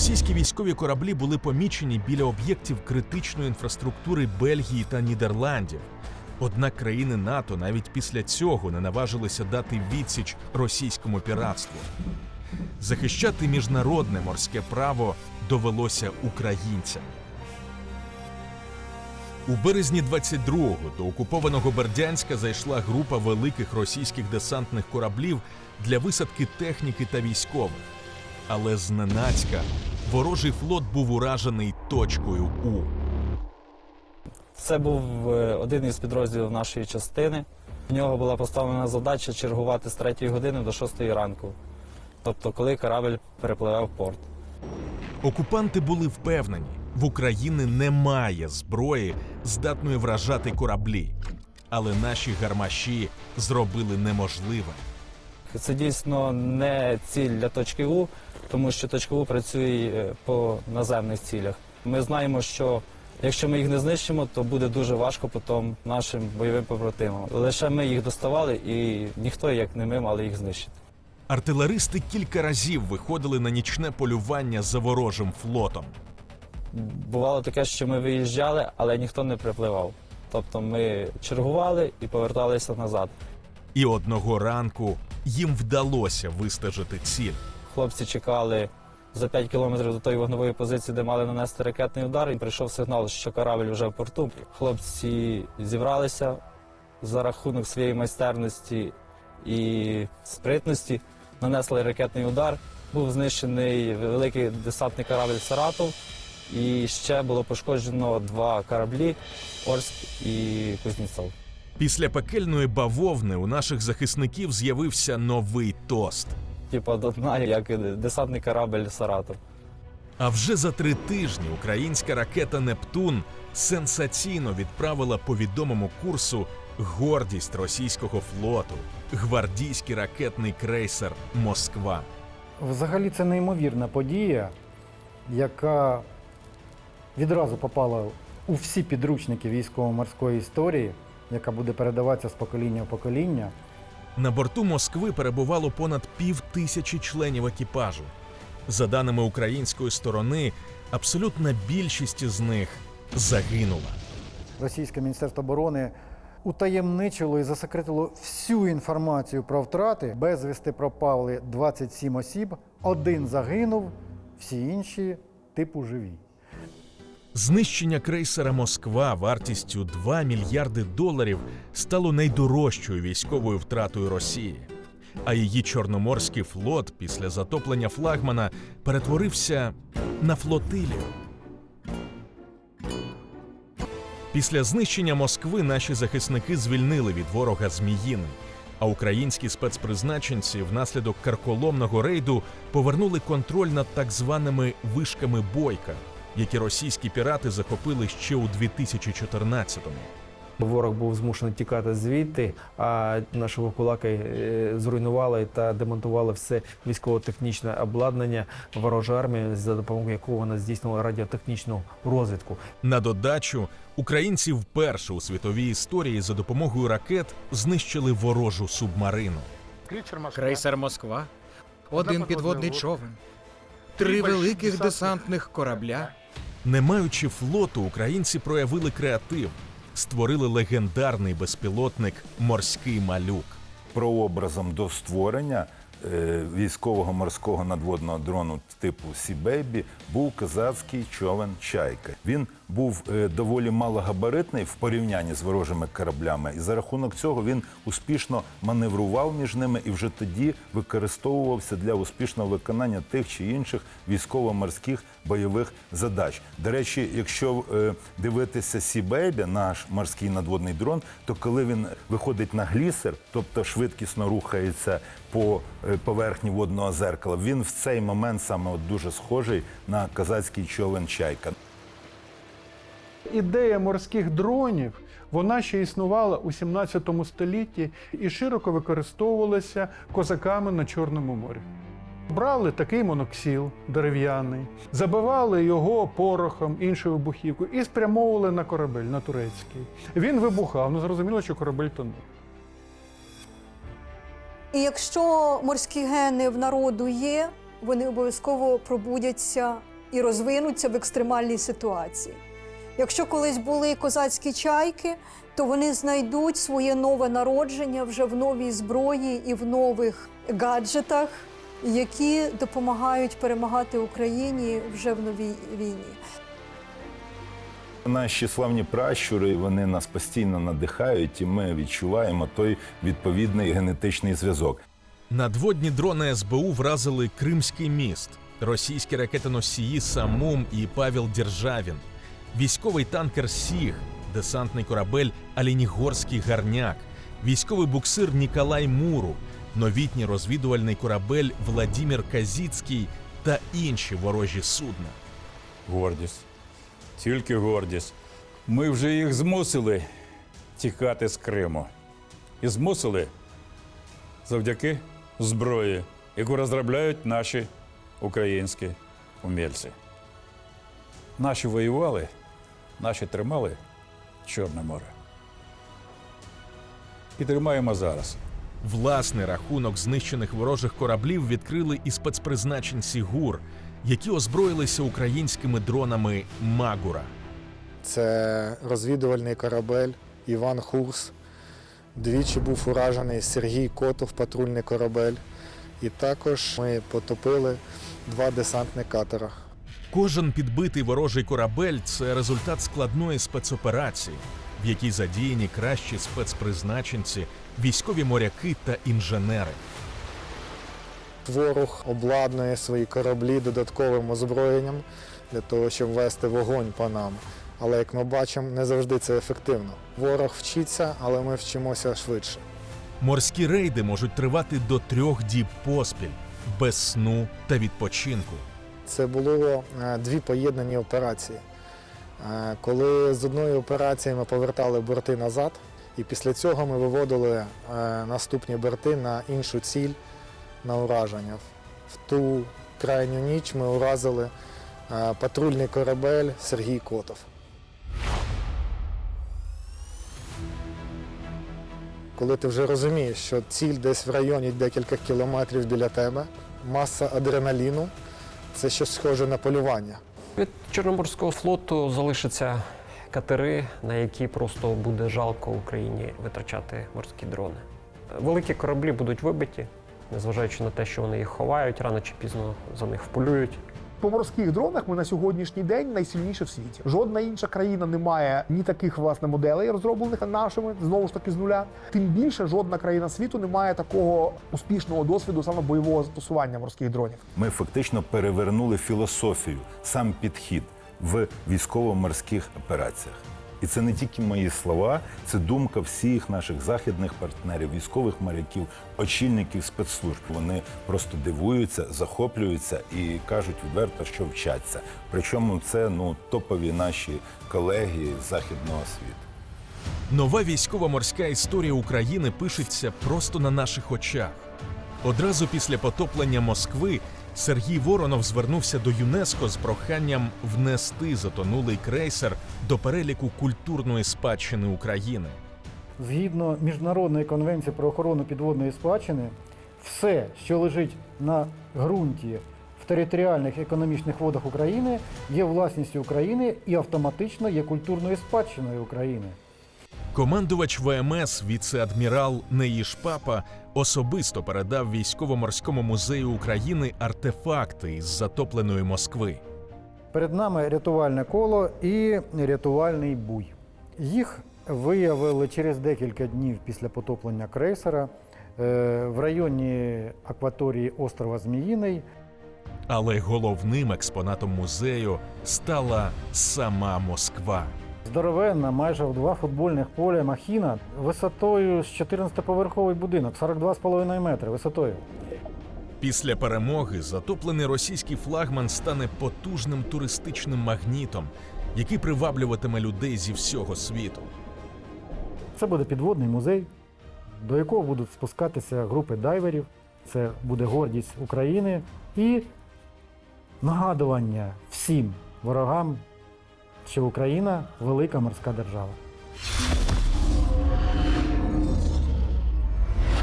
Російські військові кораблі були помічені біля об'єктів критичної інфраструктури Бельгії та Нідерландів. Однак країни НАТО навіть після цього не наважилися дати відсіч російському піратству. Захищати міжнародне морське право довелося українцям. У березні 22-го до окупованого Бердянська зайшла група великих російських десантних кораблів для висадки техніки та військових. Але зненацька ворожий флот був уражений точкою У. Це був е, один із підрозділів нашої частини. В нього була поставлена задача чергувати з 3 години до 6 ранку. Тобто, коли корабль перепливе в порт. Окупанти були впевнені, в Україні немає зброї, здатної вражати кораблі. Але наші гармаші зробили неможливе. Це дійсно не ціль для точки У, тому що точка У працює е, по наземних цілях. Ми знаємо, що якщо ми їх не знищимо, то буде дуже важко потім нашим бойовим побратимам. Лише ми їх доставали, і ніхто, як не ми, мали їх знищити. Артилеристи кілька разів виходили на нічне полювання за ворожим флотом. Бувало таке, що ми виїжджали, але ніхто не припливав. Тобто ми чергували і поверталися назад. І одного ранку їм вдалося вистежити ціль. Хлопці чекали за 5 кілометрів до тої вогневої позиції, де мали нанести ракетний удар, і прийшов сигнал, що корабль вже в порту. Хлопці зібралися за рахунок своєї майстерності і спритності, нанесли ракетний удар. Був знищений великий десантний корабль Саратов, і ще було пошкоджено два кораблі Орськ і Кузнєцов. Після пекельної бавовни у наших захисників з'явився новий тост. Типа до дна, як десантний корабль Саратов. А вже за три тижні українська ракета Нептун сенсаційно відправила по відомому курсу гордість російського флоту, гвардійський ракетний крейсер Москва. Взагалі це неймовірна подія, яка відразу попала у всі підручники військово-морської історії, яка буде передаватися з покоління в покоління. На борту Москви перебувало понад пів тисячі членів екіпажу. За даними української сторони, абсолютна більшість із них загинула. Російське міністерство оборони утаємничило і засекретило всю інформацію про втрати. Безвісти пропали 27 осіб, один загинув, всі інші типу живі. Знищення крейсера Москва вартістю 2 мільярди доларів стало найдорожчою військовою втратою Росії. А її чорноморський флот після затоплення флагмана перетворився на флотилію. Після знищення Москви наші захисники звільнили від ворога Зміїни, а українські спецпризначенці внаслідок карколомного рейду повернули контроль над так званими вишками Бойка, які російські пірати захопили ще у 2014-му. Ворог був змушений тікати звідти, а наші кулаки е, зруйнували та демонтували все військово-технічне обладнання ворожої армії, за допомогою якого вона здійснила радіотехнічну розвідку. На додачу, українці вперше у світовій історії за допомогою ракет знищили ворожу субмарину. Крейсер Москва, один підводний човен, три великих десантних корабля. Не маючи флоту, українці проявили креатив, створили легендарний безпілотник Морський малюк. прообразом до створення військового морського надводного дрону типу Сі-Бейбі був козацький човен Чайка. Він був е, доволі малогабаритний в порівнянні з ворожими кораблями, і за рахунок цього він успішно маневрував між ними і вже тоді використовувався для успішного виконання тих чи інших військово-морських бойових задач. До речі, якщо е, дивитися Сі-Бейбі, наш морський надводний дрон, то коли він виходить на глісер, тобто швидкісно рухається по е, поверхні водного зеркала, він в цей момент саме от дуже схожий на козацький човен Чайка. Ідея морських дронів вона ще існувала у 17 столітті і широко використовувалася козаками на Чорному морі. Брали такий моноксіл дерев'яний, забивали його порохом, іншою вибухівкою і спрямовували на корабель, на турецький. Він вибухав, ну зрозуміло, що корабель тонув. І якщо морські гени в народу є, вони обов'язково пробудяться і розвинуться в екстремальній ситуації. Якщо колись були козацькі чайки, то вони знайдуть своє нове народження вже в новій зброї і в нових гаджетах, які допомагають перемагати Україні вже в новій війні. Наші славні пращури вони нас постійно надихають, і ми відчуваємо той відповідний генетичний зв'язок. Надводні дрони СБУ вразили Кримський міст, російські ракетоносії Самум і Павел Державін, військовий танкер Сіг, десантний корабель Алінігорський Гарняк, військовий буксир Ніколай Муру, новітній розвідувальний корабель Владімір Казіцький та інші ворожі судна. Гордість. Тільки гордість. Ми вже їх змусили тікати з Криму. І змусили завдяки зброї, яку розробляють наші українські умільці. Наші воювали, наші тримали Чорне море. І тримаємо зараз. Власний рахунок знищених ворожих кораблів відкрили і спецпризначенці ГУР, які озброїлися українськими дронами Магура. Це розвідувальний корабель Іван Хурс. Двічі був уражений Сергій Котов, патрульний корабель. І також ми потопили два десантні катера. Кожен підбитий ворожий корабель це результат складної спецоперації, в якій задіяні кращі спецпризначенці, військові моряки та інженери. Ворог обладнує свої кораблі додатковим озброєнням для того, щоб вести вогонь по нам. Але як ми бачимо, не завжди це ефективно. Ворог вчиться, але ми вчимося швидше. Морські рейди можуть тривати до трьох діб поспіль, без сну та відпочинку. Це було е, дві поєднані операції. Е, Коли з одної операції ми повертали борти назад, і після цього ми виводили е, наступні борти на іншу ціль на ураження. В ту крайню ніч ми уразили е, патрульний корабель Сергій Котов. Коли ти вже розумієш, що ціль десь в районі декілька кілометрів біля тебе, маса адреналіну це щось схоже на полювання. Від Чорноморського флоту залишаться катери, на які просто буде жалко Україні витрачати морські дрони. Великі кораблі будуть вибиті, незважаючи на те, що вони їх ховають, рано чи пізно за них вполюють. По морських дронах ми на сьогоднішній день найсильніші в світі. Жодна інша країна не має ні таких власне моделей, розроблених нашими знову ж таки з нуля. Тим більше жодна країна світу не має такого успішного досвіду саме бойового застосування морських дронів. Ми фактично перевернули філософію, сам підхід в військово-морських операціях. І це не тільки мої слова, це думка всіх наших західних партнерів, військових моряків, очільників спецслужб. Вони просто дивуються, захоплюються і кажуть відверто, що вчаться. Причому це ну топові наші колеги з західного світу. Нова військово-морська історія України пишеться просто на наших очах. Одразу після потоплення Москви Сергій Воронов звернувся до ЮНЕСКО з проханням внести затонулий крейсер до переліку культурної спадщини України. Згідно Міжнародної конвенції про охорону підводної спадщини, все, що лежить на ґрунті в територіальних економічних водах України, є власністю України і автоматично є культурною спадщиною України. Командувач ВМС віце-адмірал Неїш Папа особисто передав військово-морському музею України артефакти із затопленої Москви. Перед нами рятувальне коло і рятувальний буй. Їх виявили через декілька днів після потоплення крейсера е, в районі акваторії острова Зміїний. Але головним експонатом музею стала сама Москва. Здоровенна, майже в два футбольних поля махіна висотою з 14-поверховий будинок, 42,5 метри висотою. Після перемоги затоплений російський флагман стане потужним туристичним магнітом, який приваблюватиме людей зі всього світу. Це буде підводний музей, до якого будуть спускатися групи дайверів. Це буде гордість України і нагадування всім ворогам, що Україна велика морська держава.